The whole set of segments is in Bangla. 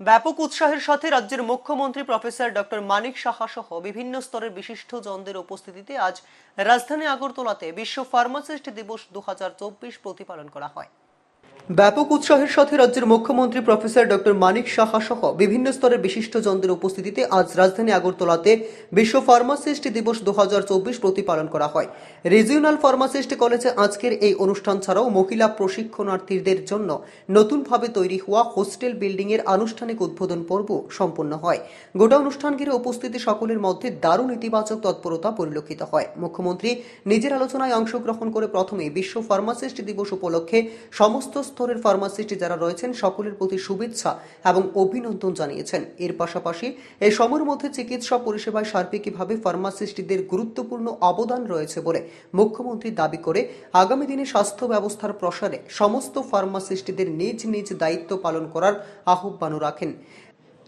ব্যাপক উৎসাহের সাথে রাজ্যের মুখ্যমন্ত্রী প্রফেসর ডক্টর মানিক সাহা সহ বিভিন্ন স্তরের বিশিষ্ট জনদের উপস্থিতিতে আজ রাজধানী আগরতলাতে বিশ্ব ফার্মাসিস্ট দিবস দু হাজার চব্বিশ প্রতিপালন করা হয়। ব্যাপক উৎসাহের সাথে রাজ্যের মুখ্যমন্ত্রী প্রফেসর ডক্টর মানিক সাহা সহ বিভিন্ন স্তরের বিশিষ্ট জনদের উপস্থিতিতে আজ রাজধানী আগরতলাতে বিশ্ব ফার্মাসিস্ট দিবস দু প্রতিপালন করা হয়। রিজিওনাল ফার্মাসিস্ট কলেজে আজকের এই অনুষ্ঠান ছাড়াও মহিলা প্রশিক্ষণার্থীদের জন্য নতুনভাবে তৈরি হওয়া হোস্টেল বিল্ডিং এর আনুষ্ঠানিক উদ্বোধন পর্ব সম্পন্ন হয়। গোটা অনুষ্ঠান ঘিরে উপস্থিতি সকলের মধ্যে দারুণ ইতিবাচক তৎপরতা পরিলক্ষিত হয়। মুখ্যমন্ত্রী নিজের আলোচনায় অংশগ্রহণ করে প্রথমে বিশ্ব ফার্মাসিস্ট দিবস উপলক্ষে সমস্ত স্তরের ফার্মাসিস্ট যারা রয়েছেন, সকলের প্রতি শুভেচ্ছা এবং অভিনন্দন জানিয়েছেন। এর পাশাপাশি এই সময়ের মধ্যে চিকিৎসা পরিষেবায় সার্বিকভাবে ফার্মাসিস্টদের গুরুত্বপূর্ণ অবদান রয়েছে বলে মুখ্যমন্ত্রী দাবি করে, আগামী দিনে স্বাস্থ্য ব্যবস্থার প্রসারে সমস্ত ফার্মাসিস্টদের নিজ নিজ দায়িত্ব পালন করার আহ্বানও রাখেন।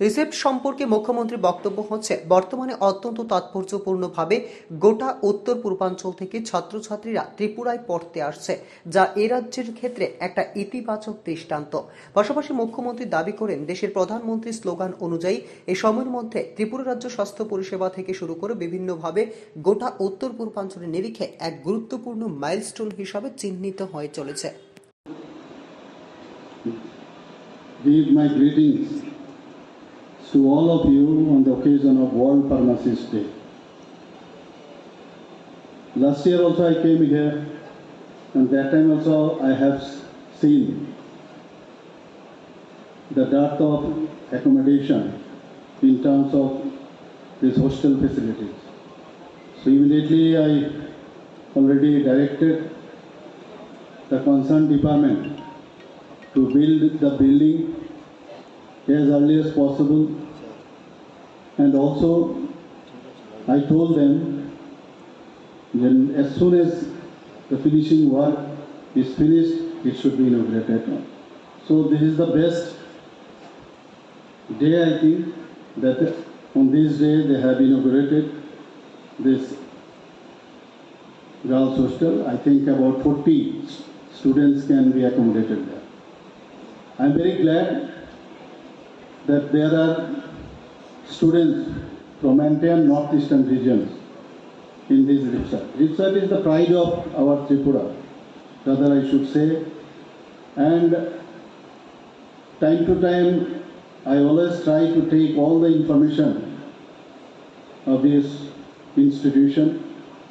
রিসেপ্ট সম্পর্কে মুখ্যমন্ত্রীর বক্তব্য হচ্ছে, বর্তমানে অত্যন্ত তাৎপর্যপূর্ণভাবে গোটা উত্তর পূর্বাঞ্চল থেকে ছাত্রছাত্রীরা ত্রিপুরায় পড়তে আসছে, যা এ রাজ্যের ক্ষেত্রে একটা ইতিবাচক দৃষ্টান্ত। পাশাপাশি মুখ্যমন্ত্রী দাবি করেন, দেশের প্রধানমন্ত্রীর স্লোগান অনুযায়ী এ সময়ের মধ্যে ত্রিপুরা রাজ্য স্বাস্থ্য পরিষেবা থেকে শুরু করে বিভিন্নভাবে গোটা উত্তর পূর্বাঞ্চলের নিরিখে এক গুরুত্বপূর্ণ মাইলস্টোন হিসাবে চিহ্নিত হয়ে চলেছে। Give my greetings to all of you on the occasion of World Pharmacist Day. Last year also I came here, and that time also I have seen the dearth of accommodation in terms of these hostel facilities. So immediately I already directed the concerned department to build the building as early as possible. And also, I told them that as soon as the finishing work is finished, it should be inaugurated. So this is the best day I think that on this day they have inaugurated this girls hostel. I think about 40 students can be accommodated there. I am very glad that there are students from entire northeastern regions in this RIPSAT. RIPSAT is the pride of our Tripura, rather I should say. And time to time, I always try to take all the information of this institution